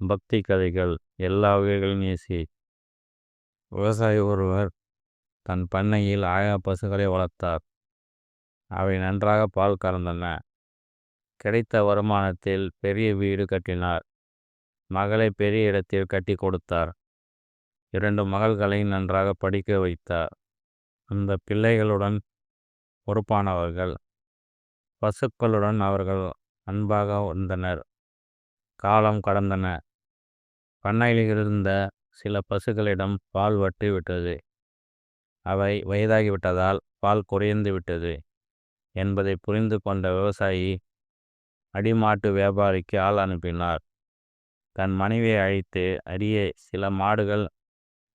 பக்தி கதைகள் எல்லா உயிர்களையும் நேசி விவசாயி ஒருவர் தன் பண்ணையில் ஆயா பசுக்களை வளர்த்தார். அவை நன்றாக பால் கறந்தன. கிடைத்த வருமானத்தில் பெரிய வீடு கட்டினார். மகளை பெரிய இடத்தில் கட்டி கொடுத்தார். இரண்டு மகள்களை நன்றாக படிக்க வைத்தார். அந்த பிள்ளைகளுடன் பொறுப்பானவர்கள். பசுக்களுடன் அவர்கள் அன்பாக வந்தனர். காலம் கடந்தன. பண்ணையிலிருந்த சில பசுக்களிடம் பால் வட்டி விட்டது. அவை வயதாகிவிட்டதால் பால் குறைந்து விட்டது என்பதை புரிந்து கொண்ட விவசாயி அடிமாட்டு வியாபாரிக்கு ஆள் அனுப்பினார். தன் மனைவியை அழைத்து அடியே சில மாடுகள்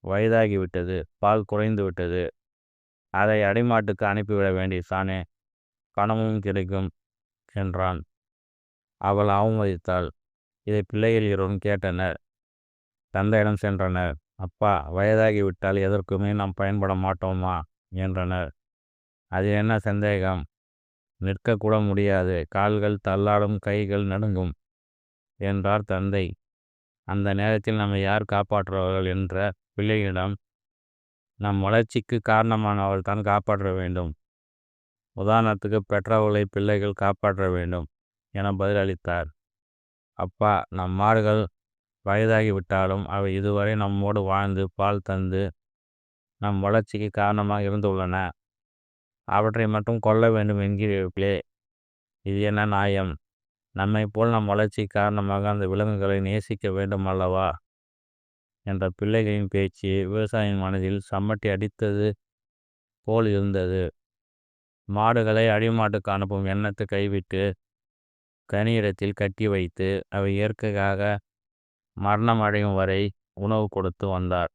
வயதாகிவிட்டது பால் குறைந்து விட்டது. அதை அடிமாட்டுக்கு அனுப்பிவிட வேண்டியதானே பணமும் கிடைக்கும் என்றான். அவள் அவமதித்தாள். இதை பிள்ளைகள் இருவரும் கேட்டனர். தந்தையிடம் சென்றனர். அப்பா வயதாகிவிட்டால் எதற்குமே நாம் பயன்பட மாட்டோமா? என்றனர். அது என்ன சந்தேகம்? நிற்கக்கூட முடியாது. கால்கள் தள்ளாடும் கைகள் நடுங்கும் என்றார் தந்தை. அந்த நேரத்தில் நம்மை யார் காப்பாற்றுவார்கள்? என்ற பிள்ளைகளிடம் நம் வளர்ச்சிக்கு காரணமானவள் தான் காப்பாற்ற வேண்டும். உதாரணத்துக்கு பெற்றவர்களை பிள்ளைகள் காப்பாற்ற வேண்டும் என பதிலளித்தார். அப்பா நம் மாடுகள் வயதாகிவிட்டாலும் அவை இதுவரை நம்மோடு வாழ்ந்து பால் தந்து நம் வளர்ச்சிக்கு காரணமாக இருந்துள்ளன. அவற்றை மட்டும் கொல்ல வேண்டும் என்கிறீர்களே. இது என்ன நியாயம்? நம்மை போல் நம் வளர்ச்சி காரணமாக அந்த விலங்குகளை நேசிக்க வேண்டும் அல்லவா? என்ற பிள்ளைகளின் பேச்சு விவசாயியின் மனதில் சம்மட்டி அடித்தது போல் இருந்தது. மாடுகளை அடிமாட்டுக்கு அனுப்பும் எண்ணத்தை கைவிட்டு கனியிடத்தில் கட்டி வைத்து அவை இயற்கையாக மரணம் அடையும் வரை உணவு கொடுத்து வந்தார்.